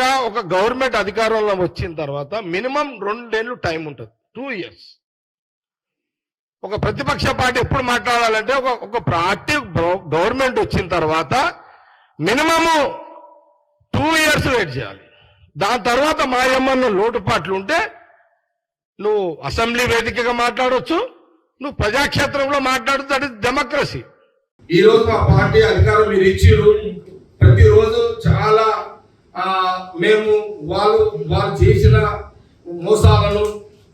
గా ఒక గవర్నమెంట్ అధికారంలో వచ్చిన తర్వాత మినిమం రెండేళ్ళు టైం ఉంటుంది. టూ ఇయర్స్ ఒక ప్రతిపక్ష పార్టీ ఎప్పుడు మాట్లాడాలంటే ఒక ఒక పార్టీ గవర్నమెంట్ వచ్చిన తర్వాత మినిమము టూ ఇయర్స్ వెయిట్ చేయాలి. దాని తర్వాత మా ఏమన్నా లోటుపాట్లు ఉంటే నువ్వు అసెంబ్లీ వేదికగా మాట్లాడవచ్చు నువ్వు ప్రజాక్షేత్రంలో మాట్లాడుతూ దట్ ఇస్ డెమోక్రసీ ఈ రోజు మా పార్టీ అధికారం మీరు ఇచ్చిర్రు. ప్రతిరోజు చాలా మేము వాళ్ళు వాళ్ళు చేసిన మోసాలను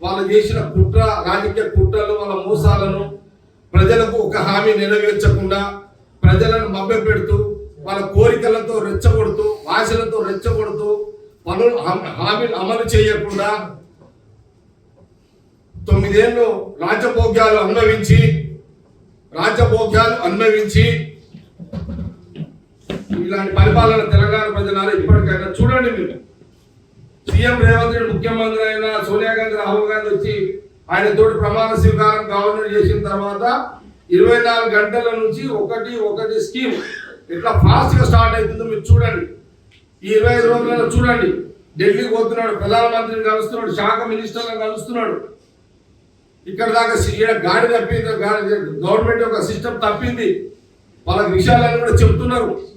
వాళ్ళు చేసిన కుట్ర రాజకీయ కుట్రలు వాళ్ళ మోసాలను ప్రజలకు ఒక హామీ నెరవేర్చకుండా ప్రజలను మభ్యపెడుతూ వాళ్ళ కోరికలతో రెచ్చగొడుతూ ఆశలతో రెచ్చగొడుతూ పనులు హామీలు అమలు చేయకుండా తొమ్మిదేళ్ళు రాజభోగ్యాలు అనుభవించి రాజభోగ్యాలు అనుభవించి ఇలాంటి పరిపాలన తెలంగాణ ప్రజలారా ఇప్పటికైనా చూడండి మీరు. సీఎం రేవంత్ రెడ్డి ముఖ్యమంత్రి అయిన సోనియా గాంధీ రాహుల్ గాంధీ వచ్చి ఆయన తోటి ప్రమాణ స్వీకారం గవర్నర్ చేసిన తర్వాత ఇరవై నాలుగు గంటల నుంచి ఒకటి ఒకటి స్కీమ్ ఇట్లా ఫాస్ట్గా స్టార్ట్ అవుతుందో మీరు చూడండి. ఈ ఇరవై ఐదు రోజులలో చూడండి. ఢిల్లీకి పోతున్నాడు ప్రధానమంత్రిని కలుస్తున్నాడు శాఖ మినిస్టర్లను కలుస్తున్నాడు. ఇక్కడ దాకా సి- ఈడ గాడి తప్పింది గవర్నమెంట్ యొక్క సిస్టమ్ తప్పింది. వాళ్ళకి విషయాలన్నీ కూడా చెప్తున్నారు.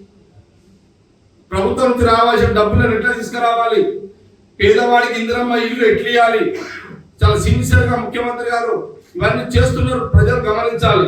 ప్రభుత్వం రావాల్సిన డబ్బులను ఎట్లా తీసుకురావాలి? పేదవాడికి ఇందిరమ్మ ఇల్లు ఎట్లా ఇవ్వాలి చాలా సిన్సియర్గా ముఖ్యమంత్రి గారు ఇవన్నీ చేస్తున్నారు ప్రజలు గమనించాలి.